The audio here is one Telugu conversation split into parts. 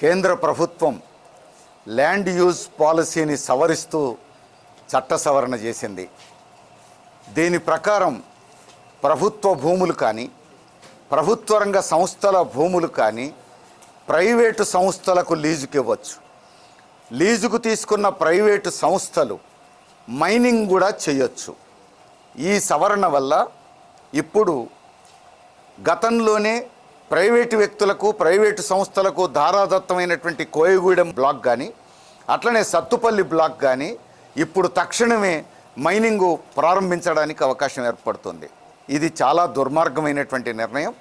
కేంద్ర ప్రభుత్వం ల్యాండ్ యూజ్ పాలసీని సవరిస్తూ చట్ట సవరణ చేసింది. దీని ప్రకారం ప్రభుత్వ భూములు కానీ ప్రభుత్వ రంగ సంస్థల భూములు కానీ ప్రైవేటు సంస్థలకు లీజుకి ఇవ్వచ్చు. లీజుకు తీసుకున్న ప్రైవేటు సంస్థలు మైనింగ్ కూడా చేయొచ్చు. ఈ సవరణ వల్ల ఇప్పుడు గతంలోనే ప్రైవేటు వ్యక్తులకు ప్రైవేటు సంస్థలకు ధారాదత్తమైనటువంటి కోయగూడెం బ్లాక్ కానీ అట్లనే సత్తుపల్లి బ్లాక్ కానీ ఇప్పుడు తక్షణమే మైనింగ్ ప్రారంభించడానికి అవకాశం ఏర్పడుతుంది. ఇది చాలా దుర్మార్గమైనటువంటి నిర్ణయం.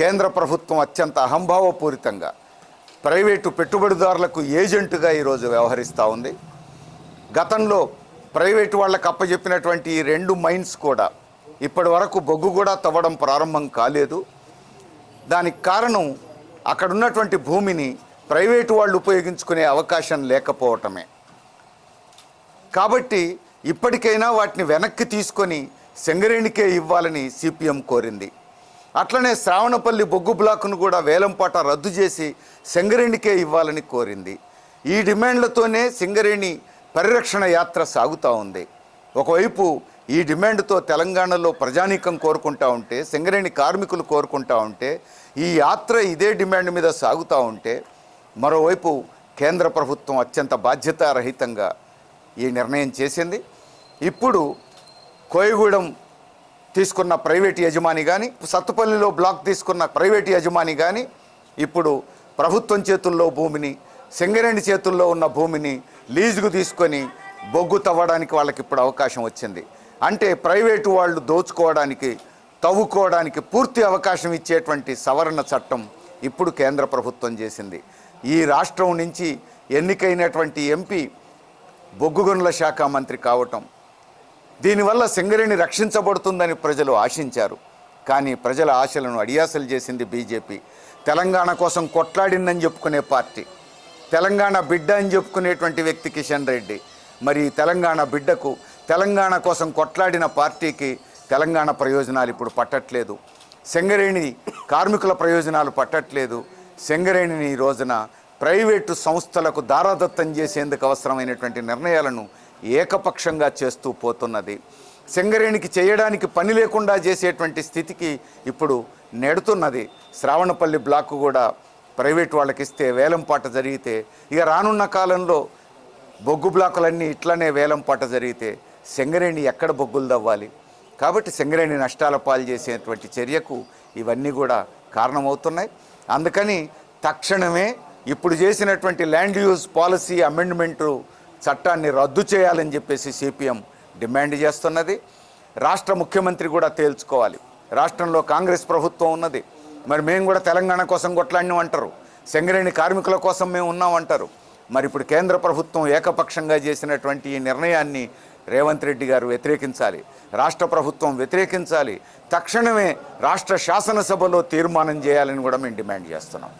కేంద్ర ప్రభుత్వం అత్యంత అహంభావపూరితంగా ప్రైవేటు పెట్టుబడిదారులకు ఏజెంటుగా ఈరోజు వ్యవహరిస్తూ ఉంది. గతంలో ప్రైవేటు వాళ్ళకు అప్పచెప్పినటువంటి ఈ రెండు మైన్స్ కూడా ఇప్పటి వరకు బొగ్గు కూడా తవ్వడం ప్రారంభం కాలేదు. దానికి కారణం అక్కడ ఉన్నటువంటి భూమిని ప్రైవేటు వాళ్ళు ఉపయోగించుకునే అవకాశం లేకపోవటమే. కాబట్టి ఇప్పటికైనా వాటిని వెనక్కి తీసుకొని సెంగరేణికే ఇవ్వాలని సిపిఎం కోరింది. అట్లనే శ్రావణపల్లి బొగ్గు బ్లాక్ను కూడా వేలంపాట రద్దు చేసి సింగరేణికే ఇవ్వాలని కోరింది. ఈ డిమాండ్లతోనే సింగరేణి పరిరక్షణ యాత్ర సాగుతూ ఉంది. ఒకవైపు ఈ డిమాండ్తో తెలంగాణలో ప్రజానీకం కోరుకుంటా ఉంటే సింగరేణి కార్మికులు కోరుకుంటా ఉంటే ఈ యాత్ర ఇదే డిమాండ్ మీద సాగుతూ ఉంటే మరోవైపు కేంద్ర ప్రభుత్వం అత్యంత బాధ్యతారహితంగా ఈ నిర్ణయం చేసింది. ఇప్పుడు కోయగూడెం తీసుకున్న ప్రైవేట్ యజమాని కానీ సత్తుపల్లిలో బ్లాక్ తీసుకున్న ప్రైవేట్ యజమాని కానీ ఇప్పుడు ప్రభుత్వం చేతుల్లో భూమిని సింగరేణి చేతుల్లో ఉన్న భూమిని లీజుకు తీసుకొని బొగ్గు తవ్వడానికి వాళ్ళకి ఇప్పుడు అవకాశం వచ్చింది. అంటే ప్రైవేటు వాళ్ళు దోచుకోవడానికి తవ్వుకోవడానికి పూర్తి అవకాశం ఇచ్చేటువంటి సవరణ చట్టం ఇప్పుడు కేంద్ర ప్రభుత్వం చేసింది. ఈ రాష్ట్రం నుంచి ఎన్నికైనటువంటి ఎంపీ బొగ్గుగనుల శాఖ మంత్రి కావటం. దీనివల్ల సింగరేణి రక్షించబడుతుందని ప్రజలు ఆశించారు. కానీ ప్రజల ఆశలను అడియాసలు చేసింది బీజేపీ. తెలంగాణ కోసం కొట్లాడిందని చెప్పుకునే పార్టీ. తెలంగాణ బిడ్డ అని చెప్పుకునేటువంటి వ్యక్తి కిషన్ రెడ్డి. మరి తెలంగాణ బిడ్డకు తెలంగాణ కోసం కొట్లాడిన పార్టీకి తెలంగాణ ప్రయోజనాలు ఇప్పుడు పట్టట్లేదు. సెంగరేణి కార్మికుల ప్రయోజనాలు పట్టట్లేదు. సెంగరేణిని ఈ రోజున ప్రైవేటు సంస్థలకు దారాదత్తం చేసేందుకు అవసరమైనటువంటి నిర్ణయాలను ఏకపక్షంగా చేస్తూ పోతున్నది. సింగరేణికి చేయడానికి పని లేకుండా చేసేటువంటి స్థితికి ఇప్పుడు నెడుతున్నది. శ్రావణపల్లి బ్లాక్ కూడా ప్రైవేట్ వాళ్ళకి ఇస్తే వేలంపాట జరిగితే ఇక రానున్న కాలంలో బొగ్గు బ్లాకులన్నీ ఇట్లనే వేలంపాట జరిగితే సింగరేణి ఎక్కడ బొగ్గులు తవ్వాలి? కాబట్టి సింగరేణి నష్టాల పాలు చేసేటువంటి చర్యకు ఇవన్నీ కూడా కారణమవుతున్నాయి. అందుకని తక్షణమే ఇప్పుడు చేసినటువంటి ల్యాండ్ యూజ్ పాలసీ అమెండ్మెంటు చట్టాన్ని రద్దు చేయాలని చెప్పేసి సిపిఎం డిమాండ్ చేస్తున్నది. రాష్ట్ర ముఖ్యమంత్రి కూడా తేల్చుకోవాలి. రాష్ట్రంలో కాంగ్రెస్ ప్రభుత్వం ఉన్నది. మరి మేము కూడా తెలంగాణ కోసం కొట్లాడినాం అంటారు. సింగరేణి కార్మికుల కోసం మేము ఉన్నాం అంటారు. మరి ఇప్పుడు కేంద్ర ప్రభుత్వం ఏకపక్షంగా చేసినటువంటి ఈ నిర్ణయాన్ని రేవంత్ రెడ్డి గారు వ్యతిరేకించాలి. రాష్ట్ర ప్రభుత్వం వ్యతిరేకించాలి. తక్షణమే రాష్ట్ర శాసనసభలో తీర్మానం చేయాలని కూడా మేము డిమాండ్ చేస్తున్నాం.